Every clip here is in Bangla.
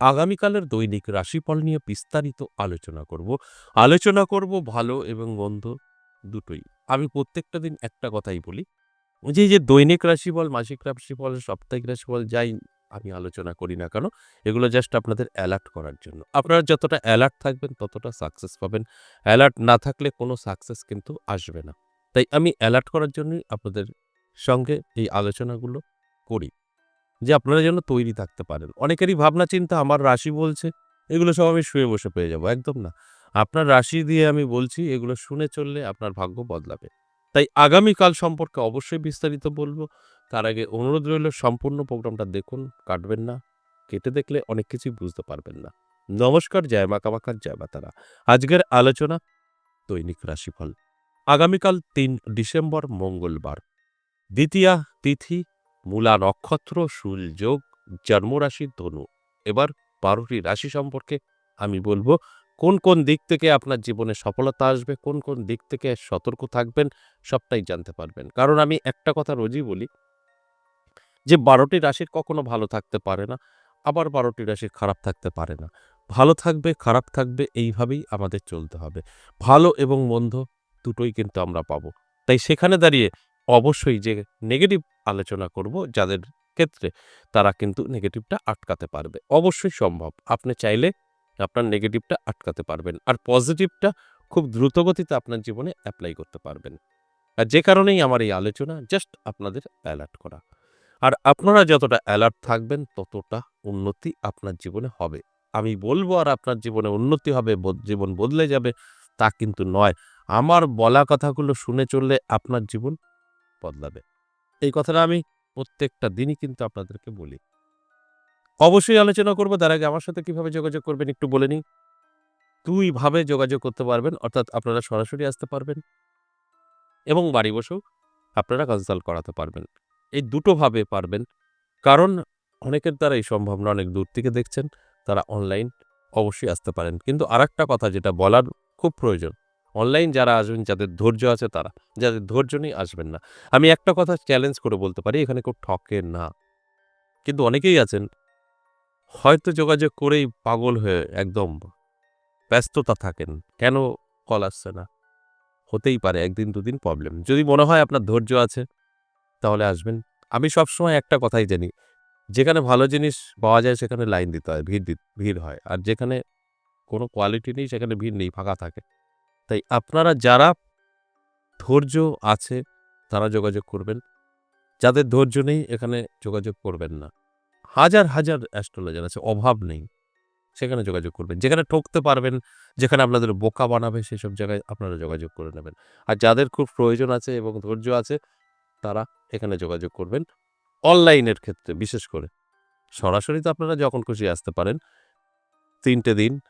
আগামীকালের দৈনিক রাশিফল নিয়ে বিস্তারিত আলোচনা করব। আলোচনা করব ভালো এবং মন্দ দুটোই। আমি প্রত্যেকটা দিন একটা কথাই বলি, যে যে, দৈনিক রাশিফল, মাসিক রাশিফল, সাপ্তাহিক রাশিফল, যাই আমি আলোচনা করি না কেন, এগুলো জাস্ট আপনাদের অ্যালার্ট করার জন্য। আপনারা যতটা অ্যালার্ট থাকবেন, ততটা সাকসেস পাবেন। অ্যালার্ট না থাকলে কোনো সাকসেস কিন্তু আসবে না। তাই আমি অ্যালার্ট করার জন্যই আপনাদের সঙ্গে এই আলোচনাগুলো করি। যে আপনারা যেন তৈরি থাকতে পারেন। অনেকেরই ভাবনা চিন্তা, আমার রাশি বলছে, এগুলো সব আমি শুয়ে বসে পেয়ে যাব, একদম না। আপনার রাশি দিয়ে আমি বলছি, এগুলো শুনে চললে আপনার ভাগ্য বদলাবে। তাই আগামীকাল সম্পর্কে অবশ্যই বিস্তারিত বলব। তার আগে অনুরোধ রইল, সম্পূর্ণ প্রোগ্রামটা দেখুন, কাটবেন না, কেটে দেখলে অনেক কিছুই বুঝতে পারবেন না। নমস্কার, জয় মা কামাকার জয় মা তারা। আজকের আলোচনা, দৈনিক রাশিফল। আগামীকাল তিন ডিসেম্বর, মঙ্গলবার। দ্বিতীয়া তিথি মূলা নক্ষত্র, শুল যোগ জন্মরাশি ধনু। এবার বারোটি রাশি সম্পর্কে আমি বলব, কোন কোন দিক থেকে আপনার জীবনে সফলতা আসবে, কোন কোন দিক থেকে সতর্ক থাকবেন, সবটাই জানতে পারবেন। কারণ আমি একটা কথা রোজই বলি, যে বারোটি রাশির কখনো ভালো থাকতে পারে না, আবার বারোটি রাশির খারাপ থাকতে পারে না। ভালো থাকবে, খারাপ থাকবে, এইভাবেই আমাদের চলতে হবে। ভালো এবং মন্দ দুটোই কিন্তু আমরা পাবো। তাই সেখানে দাঁড়িয়ে অবশ্যই যে নেগেটিভ আলোচনা করব যাদের ক্ষেত্রে তারা কিন্তু নেগেটিভটা আটকাতে পারবে। অবশ্যই সম্ভব। আপনি চাইলে আপনার নেগেটিভটা আটকাতে পারবেন আর পজিটিভটা খুব দ্রুতগতিতে আপনার জীবনে অ্যাপ্লাই করতে পারবেন। আর যে কারণেই আমার এই আলোচনা জাস্ট আপনাদের অ্যালার্ট করা। আর আপনারা যতটা অ্যালার্ট থাকবেন, ততটা উন্নতি আপনার জীবনে হবে। আমি বলব আর আপনার জীবনে উন্নতি হবে জীবন বদলে যাবে, তা কিন্তু নয়। আমার বলা কথাগুলো শুনে চললে আপনার জীবন বদলাবে। এই কথাটা আমি প্রত্যেকটা দিনই কিন্তু আপনাদেরকে বলি। অবশ্যই আলোচনা করব, তার আগে আমার সাথে কীভাবে যোগাযোগ করবেন একটু বলে নিই। দুইভাবে যোগাযোগ করতে পারবেন, অর্থাৎ আপনারা সরাসরি আসতে পারবেন এবং বাড়ি বসেও আপনারা কনসাল্ট করাতে পারবেন। এই দুটোভাবে পারবেন। কারণ অনেকের দ্বারা এই সম্ভাবনা অনেক দূর থেকে দেখছেন, তারা অনলাইন অবশ্যই আসতে পারেন। কিন্তু আরেকটা কথা যেটা বলার খুব প্রয়োজন অনলাইন যারা আসবেন, যাদের ধৈর্য আছে তারা, যাদের ধৈর্য নেই আসবেন না। আমি একটা কথা চ্যালেঞ্জ করে বলতে পারি, এখানে কেউ ঠকে না। কিন্তু অনেকেই আছেন, হয়তো যোগাযোগ করেই পাগল হয়ে একদম ব্যস্ততা থাকেন। কেন কল আসছে না? হতেই পারে, একদিন দুদিন প্রবলেম যদি মনে হয় আপনার ধৈর্য আছে, তাহলে আসবেন। আমি সবসময় একটা কথাই জানি, যেখানে ভালো জিনিস পাওয়া যায়, সেখানে লাইন দিতে হয়, ভিড় ভিড় হয়। আর যেখানে কোনো কোয়ালিটি নেই, সেখানে ভিড় নেই, ফাঁকা থাকে। তাই আপনারা যারা ধৈর্য আছে, তারা যোগাযোগ করবেন। যাদের ধৈর্য নেই, এখানে যোগাযোগ করবেন না। হাজার হাজার অ্যাস্ট্রোলজার আছে, অভাব নেই। সেখানে যোগাযোগ করবেন। যেখানে ঠকতে পারবেন, যেখানে আপনাদের বোকা বানাবে, সেসব জায়গায় আপনারা যোগাযোগ করে নেবেন। আর যাদের খুব প্রয়োজন আছে এবং ধৈর্য আছে, তারা এখানে যোগাযোগ করবেন। অনলাইনের ক্ষেত্রে, বিশেষ করে। সরাসরি তো আপনারা যখন খুশি আসতে পারেন, তিনটে দিন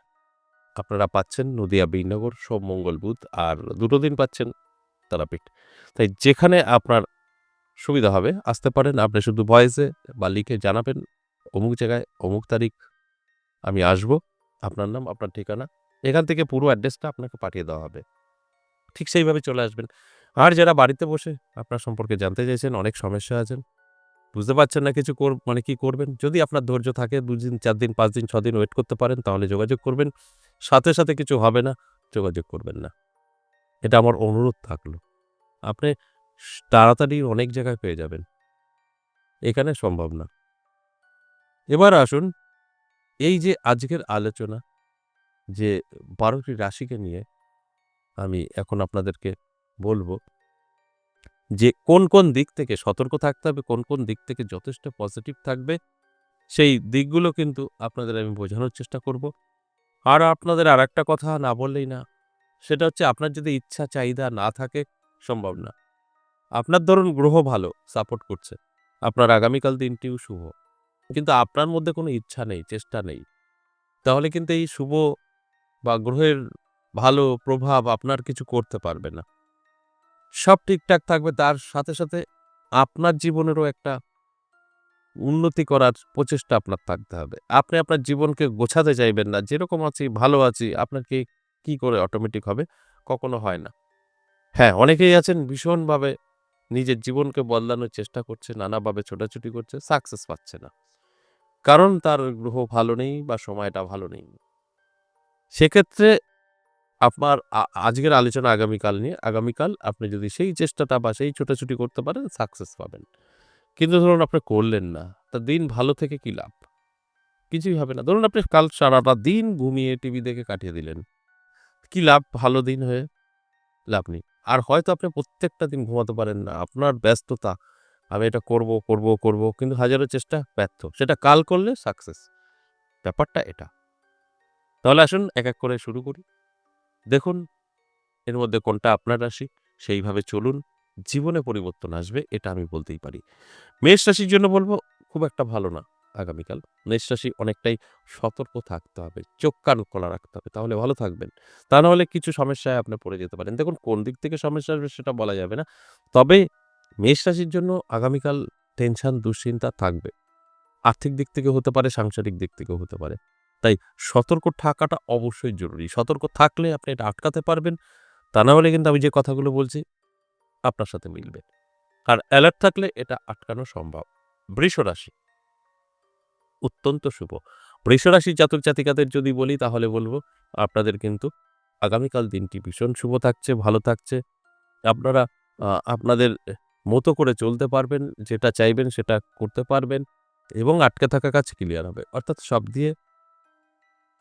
আপনারা পাচ্ছেন নদিয়া বীরনগর সোম, মঙ্গল, বুধ আর দুটো দিন পাচ্ছেন তারাপীঠ। তাই যেখানে আপনার সুবিধা হবে, আসতে পারেন। আপনি শুধু ভয়েসে বা লিখে জানাবেন, অমুক জায়গায় অমুক তারিখ আমি আসব, আপনার নাম, আপনার ঠিকানা, এখান থেকে পুরো অ্যাড্রেসটা আপনাকে পাঠিয়ে দেওয়া হবে। ঠিক সেইভাবে চলে আসবেন। আর যারা বাড়িতে বসে আপনার সম্পর্কে জানতে চাইছেন, অনেক সমস্যা আছেন বুঝতে পারছেন না কিছু কর মানে কি করবেন? যদি আপনার ধৈর্য থাকে দুদিন চার দিন, পাঁচ দিন ছ দিন ওয়েট করতে পারেন, তাহলে যোগাযোগ করবেন। সাথে সাথে কিছু হবে না, যোগাযোগ করবেন না। এটা আমার অনুরোধ থাকল। আপনি তাড়াতাড়ি অনেক জায়গায় পেয়ে যাবেন। এখানে সম্ভব না। এবার আসুন, এই যে আজকের আলোচনা, যে বারোটি রাশিকে নিয়ে আমি এখন আপনাদেরকে বলব যে কোন কোন দিক থেকে সতর্ক থাকতে হবে, কোন কোন দিক থেকে যথেষ্ট পজিটিভ থাকবে, সেই দিকগুলো কিন্তু আপনাদের আমি বোঝানোর চেষ্টা করব। আর আপনাদের আর একটা কথা না বললেই না, সেটা হচ্ছে আপনার যদি ইচ্ছা, চাহিদা না থাকে, সম্ভব না। আপনার ধরুন গ্রহ ভালো সাপোর্ট করছে, আপনার আগামীকাল দিনটিও শুভ, কিন্তু আপনার মধ্যে কোনো ইচ্ছা নেই, চেষ্টা নেই, তাহলে কিন্তু এই শুভ বা গ্রহের ভালো প্রভাব আপনার কিছু করতে পারবে না। সব ঠিকঠাক থাকবে। তার সাথে সাথে আপনার জীবনেরও একটা উন্নতি করার প্রচেষ্টা আপনার থাকতে হবে। আপনি আপনার জীবনকে গোছাতে চাইবেন না। যেরকম আছি, ভালো আছি আপনাকে কি করে অটোমেটিক হবে? কখনো হয় না। হ্যাঁ অনেকেই আছেন ভীষণভাবে নিজের জীবনকে বদলানোর চেষ্টা করছে, নানাভাবে ছোটাছুটি করছে সাকসেস পাচ্ছে না। কারণ তার গ্রহ ভালো নেই বা সময়টা ভালো নেই। সেক্ষেত্রে আপনার আজকের আলোচনা আগামীকাল নিয়ে, আগামীকাল আপনি যদি সেই চেষ্টাটা বা সেই ছোটাছুটি করতে পারেন সাকসেস পাবেন। কিন্তু ধরুন আপনি করলেন না, তা দিন ভালো থেকে কি লাভ? কিছুই হবে না। ধরুন আপনি কাল সারাটা দিন ঘুমিয়ে টিভি দেখে কাটিয়ে দিলেন। কি লাভ ভালো দিন হয়ে? লাভ নেই। আর হয়তো আপনি প্রত্যেকটা দিন ঘুমাতে পারেন না। আপনার ব্যস্ততা, আমি এটা করব করব করব, কিন্তু হাজারো চেষ্টা ব্যর্থ। সেটা কাল করলে সাকসেস ব্যাপারটা এটা। তাহলে আসুন এক এক করে শুরু করি। দেখুন, এর মধ্যে কোনটা আপনার রাশি, সেইভাবে চলুন, জীবনে পরিবর্তন আসবে, এটা আমি বলতেই পারি। মেষ রাশির জন্য বলব, খুব একটা ভালো না আগামীকাল। মেষ রাশি অনেকটাই সতর্ক থাকতে হবে, চোখ কান খোলা রাখতে হবে, তাহলে ভালো থাকবেন। তা নাহলে কিছু সমস্যায় আপনি পড়ে যেতে পারেন। দেখুন, কোন দিক থেকে সমস্যা আসবে সেটা বলা যাবে না। তবে মেষ রাশির জন্য আগামীকাল টেনশন, দুশ্চিন্তা থাকবে। আর্থিক দিক থেকে হতে পারে, সাংসারিক দিক থেকেও হতে পারে। তাই সতর্ক থাকাটা অবশ্যই জরুরি। সতর্ক থাকলে আপনি এটা আটকাতে পারবেন। তা না হলে কিন্তু আমি যে কথাগুলো বলছি, আপনার সাথে মিলবে। আর অ্যালার্ট থাকলে এটা আটকানো সম্ভব। বৃষ রাশি। অত্যন্ত শুভ। বৃষ রাশির জাতক জাতিকাদের যদি বলি, তাহলে বলব আপনাদের কিন্তু আগামীকাল দিনটি ভীষণ শুভ থাকছে, ভালো থাকছে। আপনারা আপনাদের মতো করে চলতে পারবেন, যেটা চাইবেন সেটা করতে পারবেন এবং আটকে থাকা কাজ ক্লিয়ার হবে। অর্থাৎ সব দিয়ে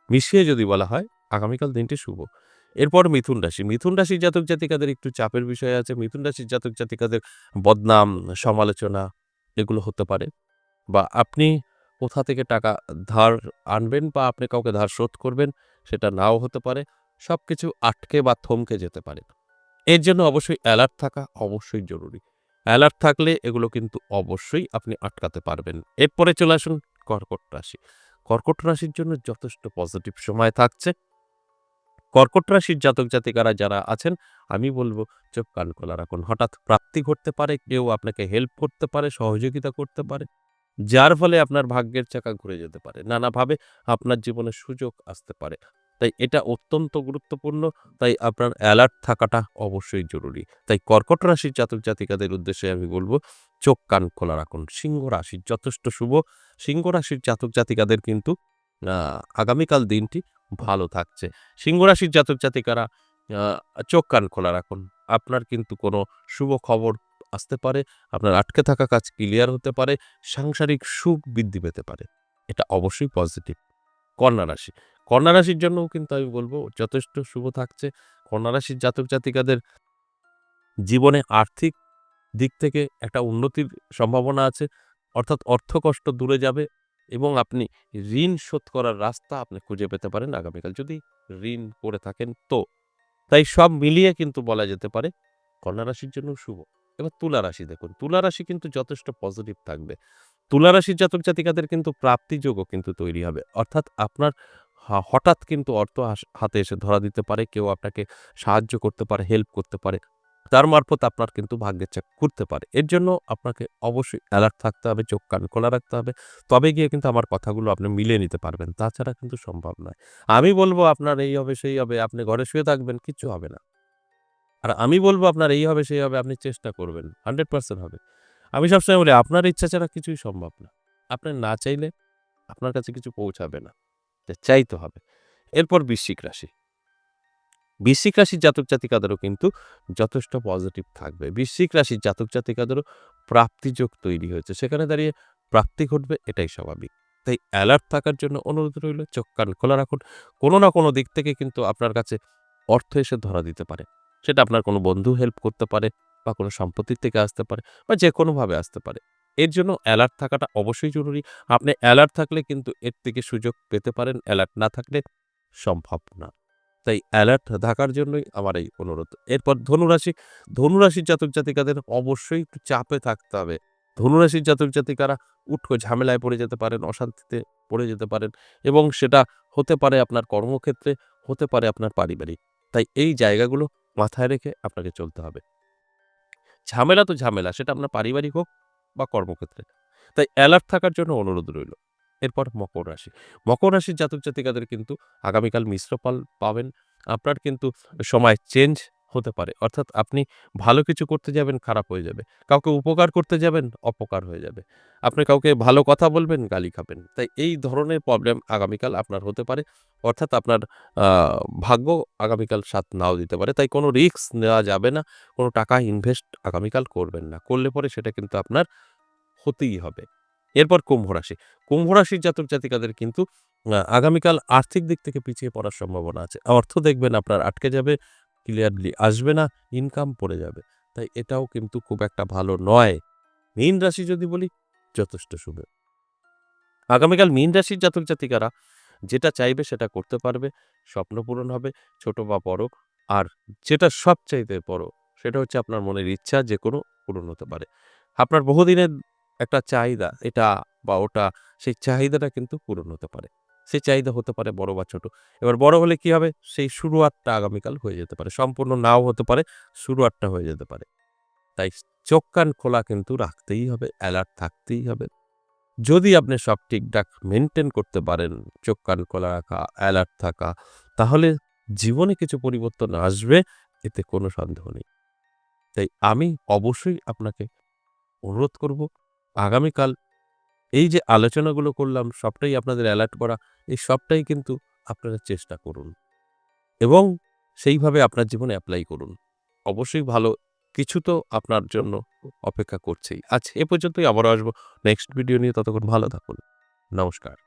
মিশিয়ে যদি বলা হয়, আগামীকাল দিনটি শুভ। এরপর মিথুন রাশি। মিথুন রাশির জাতক জাতিকাদের একটু চাপের বিষয় আছে। মিথুন রাশির জাতক জাতিকাদের বদনাম, সমালোচনা এগুলো হতে পারে। বা আপনি কোথা থেকে টাকা ধার আনবেন বা আপনি কাউকে ধার শোধ করবেন সেটা নাও হতে পারে। সব কিছু আটকে বা থমকে যেতে পারে। এর জন্য অবশ্যই অ্যালার্ট থাকা অবশ্যই জরুরি। অ্যালার্ট থাকলে এগুলো কিন্তু অবশ্যই আপনি আটকাতে পারবেন। এরপরে চলে আসুন কর্কট রাশি। কর্কট রাশির জন্য যথেষ্ট পজিটিভ সময় থাকছে। কর্কট রাশির জাতক জাতিকারা যারা আছেন, আমি বলব চোখ, কান খোলা রাখুন। হঠাৎ প্রাপ্তি ঘটতে পারে, কেউ আপনাকে হেল্প করতে পারে, সহযোগিতা করতে পারে, যার ফলে আপনার ভাগ্যের চাকা ঘুরে যেতে পারে। নানাভাবে আপনার জীবনে সুযোগ আসতে পারে। তাই এটা অত্যন্ত গুরুত্বপূর্ণ। তাই আপনার অ্যালার্ট থাকাটা অবশ্যই জরুরি। তাই কর্কট রাশির জাতক জাতিকাদের উদ্দেশ্যে আমি বলব চোখ কান খোলা রাখুন। সিংহ রাশির যথেষ্ট শুভ। সিংহ রাশির জাতক জাতিকাদের কিন্তু আগামীকাল দিনটি ভালো থাকছে। সিংহ রাশির জাতক জাতিকারা চোখ কান খোলা রাখুন। আপনার কিন্তু কোনো শুভ খবর আসতে পারে, আপনার আটকে থাকা কাজ ক্লিয়ার হতে পারে, সাংসারিক সুখ বৃদ্ধি পেতে পারে। এটা অবশ্যই পজিটিভ। কন্যা রাশি। কন্যা রাশির জন্যও কিন্তু আমি বলব, যথেষ্ট শুভ থাকছে। কন্যা রাশির জাতক জাতিকাদের জীবনে আর্থিক দিক থেকে একটা উন্নতির সম্ভাবনা আছে। অর্থাৎ অর্থকষ্ট দূরে যাবে এবং আপনি ঋণ শোধ করার রাস্তা আপনি খুঁজে পেতে পারেন আগামীকাল। যদি ঋণ করে থাকেন তো। তাই সব মিলিয়ে কিন্তু বলা যেতে পারে কন্যা রাশির জন্য শুভ। এবার তুলা রাশি দেখুন। তুলা রাশি কিন্তু যথেষ্ট পজিটিভ থাকবে। তুলা রাশির জাতক জাতিকাদের কিন্তু প্রাপ্তিযোগও কিন্তু তৈরি হবে। অর্থাৎ আপনার হঠাৎ কিন্তু অর্থ হাতে এসে ধরা দিতে পারে। কেউ আপনাকে সাহায্য করতে পারে হেল্প করতে পারে। তার মারফত আপনার কিন্তু ভাগ্যের চাক করতে পারে। এর জন্য আপনাকে অবশ্যই অ্যালার্ট থাকতে হবে, চোখ কান খোলা রাখতে হবে। তবে গিয়ে কিন্তু আমার কথাগুলো আপনি মিলে নিতে পারবেন, তাছাড়া কিন্তু সম্ভব নয়। আমি বলব আপনার এই হবে, সেই হবে, আপনি ঘরে শুয়ে থাকবেন, কিচ্ছু হবে না। আর আমি বলব আপনার এই হবে, সেই হবে, আপনি চেষ্টা করবেন হান্ড্রেড পার্সেন্ট হবে। আমি সবসময় বলি, আপনার ইচ্ছা ছাড়া কিছুই সম্ভব না। আপনি না চাইলে আপনার কাছে কিছু পৌঁছাবে না। চাইতে হবে। এরপর বৃশ্চিক রাশি। বৃশ্চিক রাশির জাতক জাতিকাদেরও কিন্তু যথেষ্ট পজিটিভ থাকবে। বৃশ্চিক রাশির জাতক জাতিকাদেরও প্রাপ্তিযোগ তৈরি হয়েছে। সেখানে দাঁড়িয়ে প্রাপ্তি ঘটবে, এটাই স্বাভাবিক। তাই অ্যালার্ট থাকার জন্য অনুরোধ রইল, চোখ কান খোলা রাখুন। কোনো না কোনো দিক থেকে কিন্তু আপনার কাছে অর্থ এসে ধরা দিতে পারে। সেটা আপনার কোনো বন্ধু হেল্প করতে পারে বা কোনো সম্পত্তির থেকে আসতে পারে বা যে কোনোভাবে আসতে পারে। এর জন্য অ্যালার্ট থাকাটা অবশ্যই জরুরি। আপনি অ্যালার্ট থাকলে কিন্তু এর থেকে সুযোগ পেতে পারেন অ্যালার্ট না থাকলে সম্ভব না। তাই অ্যালার্ট থাকার জন্যই আমার এই অনুরোধ। এরপর ধনুরাশি, ধনুরাশির জাতক জাতিকাদের অবশ্যই একটু চাপে থাকতে হবে। ধনুরাশির জাতক জাতিকারা উঠকো ঝামেলায় পড়ে যেতে পারেন, অশান্তিতে পড়ে যেতে পারেন এবং সেটা হতে পারে আপনার কর্মক্ষেত্রে, হতে পারে আপনার পারিবারিক। তাই এই জায়গাগুলো মাথায় রেখে আপনাকে চলতে হবে। ঝামেলা তো ঝামেলা, সেটা আপনার পারিবারিক হোক বা কর্মক্ষেত্রে। তাই অ্যালার্ট থাকার জন্য অনুরোধ রইল। এরপর মকর রাশি। মকর রাশির জাতক জাতিকাদের কিন্তু আগামীকাল মিশ্র ফল পাবেন। আপনার কিন্তু সময় চেঞ্জ হতে পারে। অর্থাৎ আপনি ভালো কিছু করতে যাবেন, খারাপ হয়ে যাবে। কাউকে উপকার করতে যাবেন, অপকার হয়ে যাবে। আপনি কাউকে ভালো কথা বলবেন, গালি খাবেন। তাই এই ধরনের প্রবলেম আগামীকাল আপনার হতে পারে। অর্থাৎ আপনার ভাগ্য আগামীকাল সাথ নাও দিতে পারে। তাই কোনো রিস্ক নেওয়া যাবে না। কোনো টাকা ইনভেস্ট আগামীকাল করবেন না। করলে পরে সেটা কিন্তু আপনার হতেই হবে। এরপর কুম্ভ রাশি। কুম্ভ রাশির জাতক জাতিকাদের কিন্তু আগামীকাল আর্থিক দিক থেকে পিছিয়ে পড়ার সম্ভাবনা আছে। অর্থ দেখবেন আপনার আটকে যাবে ক্লিয়ারলি আসবে না ইনকাম পড়ে যাবে। তাই এটাও কিন্তু খুব একটা ভালো নয়। মীন রাশি যদি বলি, যথেষ্ট শুভ। আগামীকাল মীন রাশির জাতক জাতিকারা যেটা চাইবে সেটা করতে পারবে, স্বপ্ন পূরণ হবে, ছোট বা বড়, আর যেটা সবচাইতে বড় সেটা হচ্ছে আপনার মনের ইচ্ছা যে কোনো পূরণ হতে পারে। আপনার বহুদিনের একটা চাহিদা, এটা বা ওটা, সেই চাহিদাটা কিন্তু পূরণ হতে পারে। সেই চাহিদা হতে পারে বড় বা ছোট। এবার বড় হলে কি হবে? সেই শুরুয়াতটা আগামীকাল হয়ে যেতে পারে। সম্পূর্ণ নাও হতে পারে, শুরুয়াতটা হয়ে যেতে পারে। তাই চোখ কান খোলা কিন্তু রাখতেই হবে, অ্যালার্ট থাকতেই হবে। যদি আপনি সব ঠিকঠাক মেনটেন করতে পারেন, চোখ কান খোলা রাখা, অ্যালার্ট থাকা, তাহলে জীবনে কিছু পরিবর্তন আসবে, এতে কোনো সন্দেহ নেই। তাই আমি অবশ্যই আপনাকে অনুরোধ করব আগামীকাল এই যে আলোচনাগুলো করলাম, সবটাই আপনাদের অ্যালার্ট করা, এই সবটাই কিন্তু আপনারা চেষ্টা করুন। এবং সেইভাবে আপনার জীবনে অ্যাপ্লাই করুন। অবশ্যই ভালো কিছু তো আপনার জন্য অপেক্ষা করছেই। আচ্ছা এ পর্যন্তই, আবারও আসব নেক্সট ভিডিও নিয়ে, ততক্ষণ ভালো থাকুন। নমস্কার।